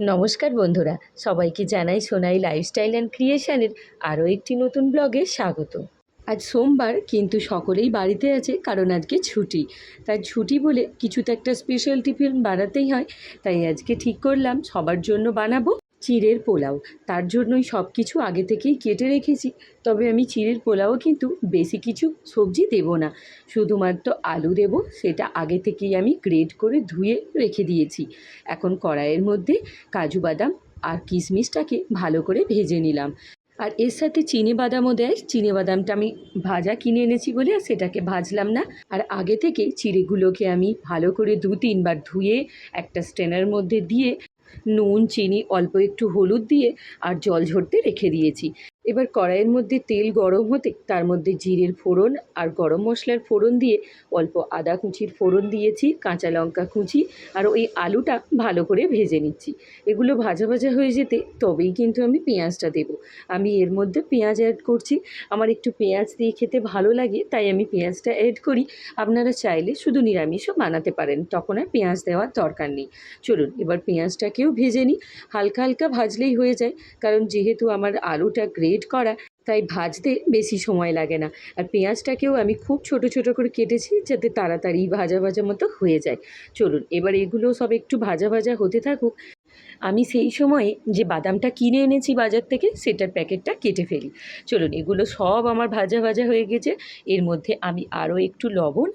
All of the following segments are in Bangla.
নমস্কার বন্ধুরা, সবাইকে জানাই সোনাই লাইফস্টাইল অ্যান্ড ক্রিয়েশনের আরও একটি নতুন ব্লগে স্বাগত। আজ সোমবার, কিন্তু সকলেই বাড়িতে আছে কারণ আজকে ছুটি। তাই ছুটি বলে কিছু তো একটা স্পেশাল টিফিন বানাতেই হয়, তাই আজকে ঠিক করলাম, সবার জন্য বানাবো চিড়ের পোলাও। তার জন্যই সব কিছু আগে থেকেই কেটে রেখেছি। তবে আমি চিড়ের পোলাও কিন্তু বেশি কিছু সবজি দেব না। শুধুমাত্র আলু দেব, সেটা আগে থেকেই আমি গ্রেড করে ধুয়ে রেখে দিয়েছি। এখন কড়াইয়ের মধ্যে কাজু বাদাম আর কিশমিশটাকে ভালো করে ভেজে নিলাম। আর এর সাথে চিনে বাদামও দেয়। চিনে বাদামটা আমি ভাজা কিনে এনেছি বলে আর সেটাকে ভাজলাম না। আর আগে থেকে চিড়েগুলোকে আমি ভালো করে দু তিনবার ধুয়ে একটা স্ট্রেনার মধ্যে দিয়ে নুন চিনি অল্প একটু হলুদ দিয়ে আর জল ঝরতে রেখে দিয়েছি। এবার কড়াইয়ের মধ্যে তেল গরম হতে তার মধ্যে জিরের ফোড়ন আর গরম মশলার ফোড়ন দিয়ে অল্প আদা কুচির ফোড়ন দিয়েছি, কাঁচা লঙ্কা কুচি আর ওই আলুটা ভালো করে ভেজে নিচ্ছি। এগুলো ভাজা ভাজা হয়ে যেতে তবেই কিন্তু আমি পেঁয়াজটা দেবো। আমি এর মধ্যে পেঁয়াজ অ্যাড করছি। আমার একটু পেঁয়াজ দিয়ে খেতে ভালো লাগে, তাই আমি পেঁয়াজটা অ্যাড করি। আপনারা চাইলে শুধু নিরামিষও বানাতে পারেন, তখন আর পেঁয়াজ দেওয়ার দরকার নেই। চলুন, এবার পেঁয়াজটাকেও ভেজে নিই। হালকা হালকা ভাজলেই হয়ে যায়, কারণ যেহেতু আমার আলুটা গ্রেড করা, তাই ভাজতে বেশি সময় লাগে না। আর পেঁয়াজটাকেও আমি খুব ছোট ছোট করে কেটেছি যাতে তাড়াতাড়ি ভাজা ভাজা মতো হয়ে যায়। চলুন, এবার এগুলো সব একটু ভাজা ভাজা হতে থাকুক। আমি সেই সময়ে যে বাদামটা কিনে এনেছি বাজার থেকে, সেটার প্যাকেটটা কেটে ফেলি। চলুন, এগুলো সব আমার ভাজা ভাজা হয়ে গেছে। এর মধ্যে আমি আরও একটু লবণ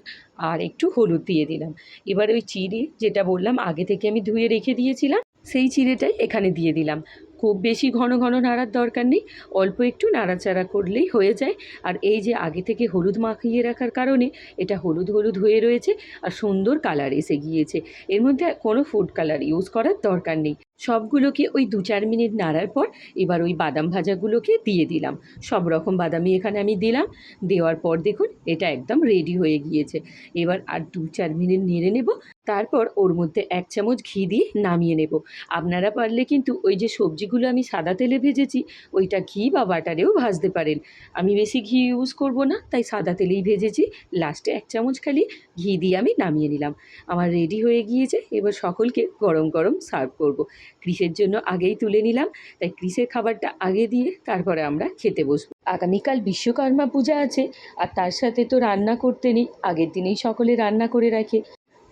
আর একটু হলুদ দিয়ে দিলাম। এবার ওই চিড়ে, যেটা বললাম, আগে থেকে আমি ধুয়ে রেখে দিয়েছিলাম, সেই চিড়েটাই এখানে দিয়ে দিলাম। খুব বেশি ঘন ঘন নাড়ার দরকার নেই, অল্প একটু নাড়াচাড়া করলেই হয়ে যায়। আর এই যে আগে থেকে হলুদ মাখিয়ে রাখার কারণে এটা হলুদ হলুদ হয়ে রয়েছে আর সুন্দর কালার এসে গিয়েছে। এর মধ্যে কোনো ফুড কালার ইউজ করার দরকার নেই। সবগুলোকে ওই দু চার মিনিট নাড়ার পর এবার ওই বাদাম ভাজাগুলোকে দিয়ে দিলাম। সব রকম বাদামি এখানে আমি দিলাম। দেওয়ার পর দেখুন, এটা একদম রেডি হয়ে গিয়েছে। এবার আর দু চার মিনিট নেড়ে নেব। তারপর ওর মধ্যে এক চামচ ঘি দিয়ে নামিয়ে নেব। আপনারা পারলে কিন্তু ওই যে সবজিগুলো আমি সাদা তেলে ভেজেছি, ওইটা ঘি বা বাটারেও ভাজতে পারেন। আমি বেশি ঘি ইউজ করব না, তাই সাদা তেলেই ভেজেছি। লাস্টে এক চামচ খালি ঘি দিয়ে আমি নামিয়ে নিলাম। আমার রেডি হয়ে গিয়েছে, এবার সকলকে গরম গরম সার্ভ করব। ক্রিসের জন্য আগেই তুলে নিলাম, তাই ক্রিসের খাবারটা আগে দিয়ে তারপরে আমরা খেতে বসবো। আগামীকাল বিশ্বকর্মা পূজা আছে, আর তার সাথে তো রান্না করতে নেই, আগের দিনেই সকলে রান্না করে রাখে।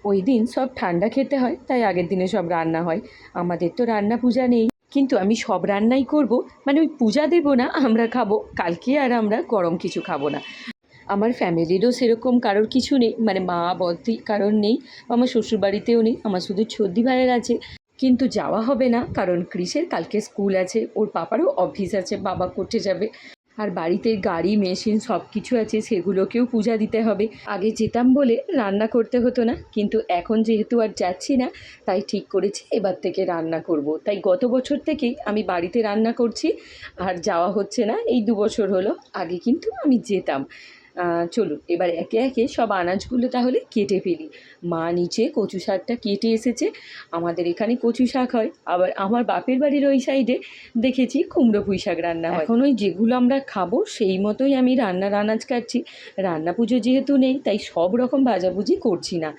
ওই দিন সব ঠান্ডা খেতে হয়, তাই আগের দিনে সব রান্না হয়। আমাদের তো রান্না পূজা নেই। কিন্তু আমি সব রান্নাই করব মানে ওই পূজা দেবো না, আমরা খাব। কালকে আর আমরা গরম কিছু খাব না। আমার ফ্যামিলিরও সেরকম কারোর কিছু নেই মানে মা বদ্দি কারোর নেই, আমার শ্বশুরবাড়িতেও নেই, আমার শুধু ছর্দি ভাইয়ের আছে। কিন্তু যাওয়া হবে না, কারণ ক্রিসের কালকে স্কুল আছে, ওর পাপারও অফিস আছে, বাবা করতে যাবে। আর বাড়িতে গাড়ি, মেশিন সব কিছু আছে, সেগুলোকেও পূজা দিতে হবে আগে যেতাম বলে রান্না করতে হতো না, কিন্তু এখন যেহেতু আর যাচ্ছি না, তাই ঠিক করেছি, এবার থেকে রান্না করব। তাই গত বছর থেকেই আমি বাড়িতে রান্না করছি, আর যাওয়া হচ্ছে না, এই দু বছর হলো, আগে কিন্তু আমি যেতাম চলুন, এবার একে একে সব আনাজগুলো তাহলে কেটে ফেলি। মা নিচে কচু শাকটা কেটে এসেছে, আমাদের এখানে কচু শাক হয়। আবার আমার বাপের বাড়ির ওই সাইডে দেখেছি কুমড়ো পুঁই শাক রান্না হয়। এখন ওই যেগুলো আমরা খাব, সেই মতোই আমি রান্নার আনাজ কাটছি। রান্না পুজো যেহেতু নেই, তাই সব রকম ভাজাভুজি করছি না।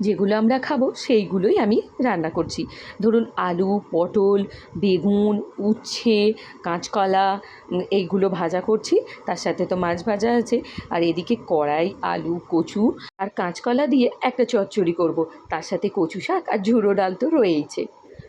যেগুলো আমরা খাব, সেইগুলোই আমি রান্না করছি। ধরুন আলু, পটল, বেগুন, উচ্ছে, কাঁচকলা এইগুলো ভাজা করছি। তার সাথে তো মাছ ভাজা আছে। আর এদিকে কড়াই, আলু, কচু আর কাঁচকলা দিয়ে একটা চচ্চড়ি করব। তার সাথে কচু শাক আর ঝুড়ো ডাল তো রয়েইছে।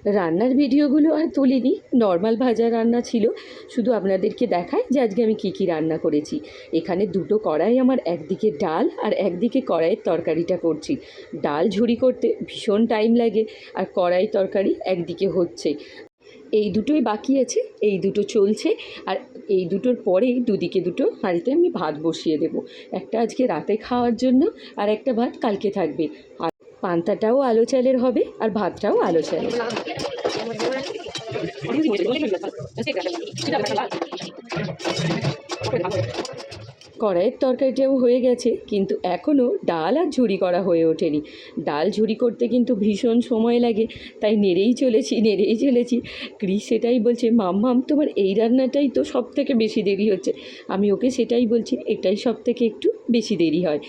রান্নার ভিডিওগুলো আর তুলিনি। নর্মাল ভাজা রান্না ছিল। শুধু আপনাদেরকে দেখাই যে আজকে আমি কী কী রান্না করেছি। এখানে দুটো কড়াই আমার একদিকে ডাল আর একদিকে কড়াইয়ের তরকারিটা করছি। ডাল ঝুড়ি করতে ভীষণ টাইম লাগে আর কড়াই তরকারি একদিকে হচ্ছে। এই দুটোই বাকি আছে, এই দুটো চলছে আর এই দুটোর পরেই দুদিকে দুটো হাঁড়িতে আমি ভাত বসিয়ে দেবো। একটা আজকে রাতে খাওয়ার জন্য আর একটা ভাত কালকে থাকবে। পান্তাটাও আলো চালের হবে আর ভাতটাও আলো চালের। কড়াইয়ের তরকারিটাও হয়ে গেছে, কিন্তু এখনও ডাল আর ঝুড়ি করা হয়ে ওঠেনি। ডাল ঝুড়ি করতে কিন্তু ভীষণ সময় লাগে, তাই নেড়েই চলেছি নেড়েই চলেছি। ক্রিস সেটাই বলছে মাম্মাম তোমার এই রান্নাটাই তো সব থেকে বেশি দেরি হচ্ছে। আমি ওকে সেটাই বলছি, এটাই সব থেকে একটু বেশি দেরি হয়।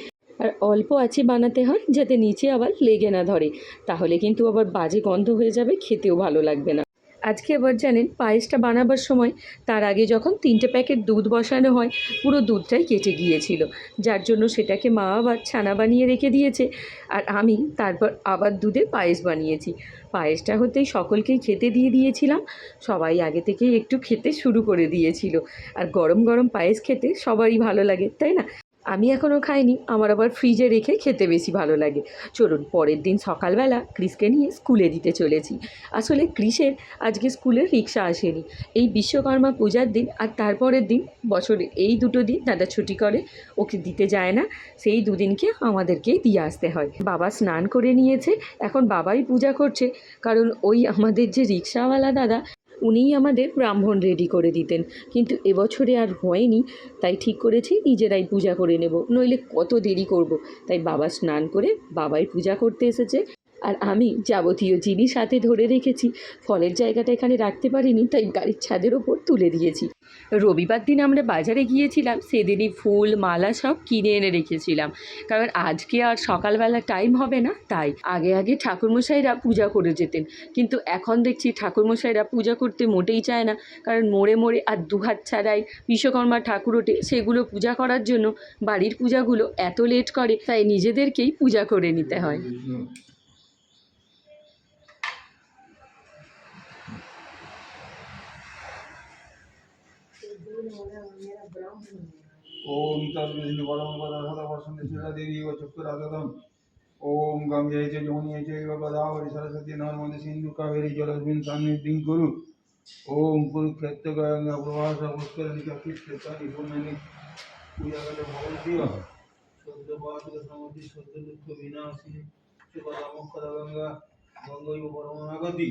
আর অল্প আছে বানাতে হয় যাতে নিচে আবার লেগে না ধরে। তাহলে কিন্তু আবার বাজে গন্ধ হয়ে যাবে, খেতেও ভালো লাগবে না। আজকে আবার জানেন, পায়েসটা বানাবার সময় তার আগে যখন তিনটে প্যাকেট দুধ বসানো হয়, পুরো দুধটাই কেটে গিয়েছিল। যার জন্য সেটাকে মা আবার ছানা বানিয়ে রেখে দিয়েছে আর আমি তারপর আবার দুধে পায়েস বানিয়েছি। পায়েসটা হতেই সকলকেই খেতে দিয়ে দিয়েছিলাম, সবাই আগে থেকেই একটু খেতে শুরু করে দিয়েছিল। আর গরম গরম পায়েস খেতে সবারই ভালো লাগে, তাই না? আমি এখনও খাইনি, আমার আবার ফ্রিজে রেখে খেতে বেশি ভালো লাগে। চলুন, পরের দিন সকালবেলা ক্রিসকে নিয়ে স্কুলে দিতে চলেছি। আসলে ক্রিসের আজকে স্কুলে রিক্সা আসেনি। এই বিশ্বকর্মা পূজার দিন আর তারপরের দিন, বছরে এই দুটো দিন দাদা ছুটি করে, ওকে দিতে যায় না, সেই দুদিনকে আমাদেরকেই দিয়ে আসতে হয়। বাবা স্নান করে নিয়েছে, এখন বাবাই পূজা করছে, কারণ ওই আমাদের যে রিক্সাওয়ালা দাদা উনিই আমাদের ব্রাহ্মণ রেডি করে দিতেন। কিন্তু এবছরে আর হয়নি, তাই ঠিক করেছি নিজেরাই পূজা করে নেব। নইলে কত দেরি করব? তাই বাবা স্নান করে বাবাই পূজা করতে এসেছে। আর আমি যাবতীয় জিনিস হাতে ধরে রেখেছি। ফলের জায়গাটা এখানে রাখতে পারিনি, তাই গাড়ির ছাদের ওপর তুলে দিয়েছি। রবিবার দিন আমরা বাজারে গিয়েছিলাম, সেদিনই ফুল, মালা সব কিনে এনে রেখেছিলাম। কারণ আজকে আর সকালবেলা টাইম হবে না, তাই আগে আগে ঠাকুরমশাইরা পূজা করে যেতেন। কিন্তু এখন দেখছি ঠাকুরমশাইরা পূজা করতে মোটেই চায় না। কারণ মোড়ে মোড়ে আর দুহাত ছাড়াই বিশ্বকর্মা ঠাকুর ওঠে, সেগুলো পূজা করার জন্য বাড়ির পূজাগুলো এত লেট করে, তাই নিজেদেরকেই পূজা করে নিতে হয়। ओम तस्मिन् बलं पदार्थवसन्ति देवी चक्षुरागतम् ओम गम जय च जोनि चैव पदावरि सरस्वती नर्मदे सिन्धु कावेरी जलस्मिन् सान्निधिं कुरु। ओम कुरुक्षेत्र गंगा प्रवास पुष्कर निकटित क्षेत्रानि पुण्यनि पूजा करे भवन्ति वा? शब्दवाद समति शब्द दुख विनाशी शिवराम गंगा गंगैव परमागति।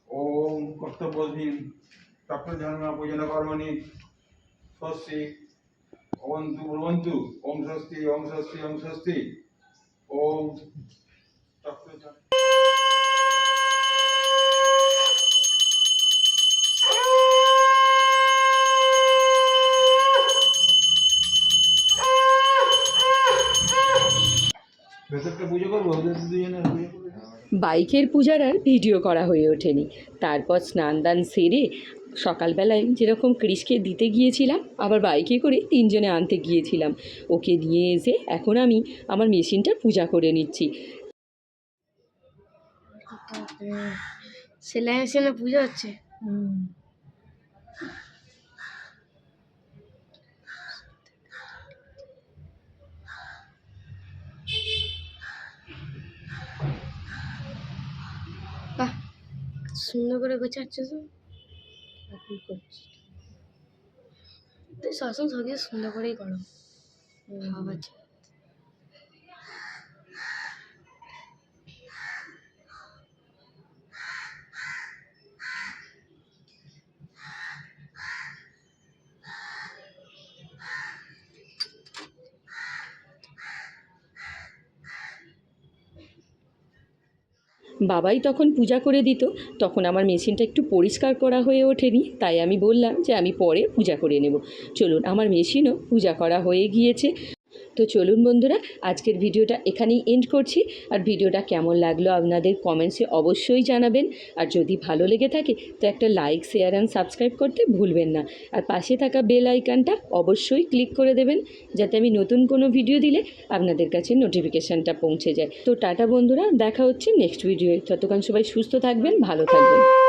ওম ওম কর্তব্যহীন পূজন কর্মণি স্বস্তি। ওমন্তু ব্রুবন্তু ওম স্বস্তি ওম স্বস্তি ওম স্বস্তি। ওম চক্র বাইকের পূজার আর ভিডিও করা হয়ে ওঠেনি। তারপর স্নান দান সেরে সকালবেলায় যেরকম ক্রিসকে দিতে গিয়েছিলাম আবার বাইকে করে তিনজনে আনতে গিয়েছিলাম। ওকে নিয়ে এসে এখন আমি আমার মেশিনটা পূজা করে নিচ্ছি। সেলাই মেশিনে পূজা হচ্ছে? সুন্দর করে গোছাচ্ছে তো? করছি। তুই সবসময় সবকিছু সুন্দর করেই করো। ভাবাচ্ছে বাবাই তখন পূজা করে দিত, তখন আমার মেশিনটা একটু পরিষ্কার করা হয়ে ওঠেনি, তাই আমি বললাম যে আমি পরে পূজা করে নেব। চলুন, আমার মেশিনও পূজা করা হয়ে গিয়েছে। তো চলুন বন্ধুরা, আজকের ভিডিওটা এখানেই এন্ড করছি। আর ভিডিওটা কেমন লাগল আপনাদের কমেন্টসে অবশ্যই জানাবেন। আর যদি ভালো লেগে থাকে, তো একটা লাইক শেয়ার অ্যান্ড সাবস্ক্রাইব করতে ভুলবেন না। আর পাশে থাকা বেল আইকনটা অবশ্যই ক্লিক করে দেবেন, যাতে আমি নতুন কোনো ভিডিও দিলে আপনাদের কাছে নোটিফিকেশানটা পৌঁছে যায়। তো টাটা বন্ধুরা, দেখা হচ্ছে নেক্সট ভিডিওয়ে ততক্ষণ সবাই সুস্থ থাকবেন, ভালো থাকবেন।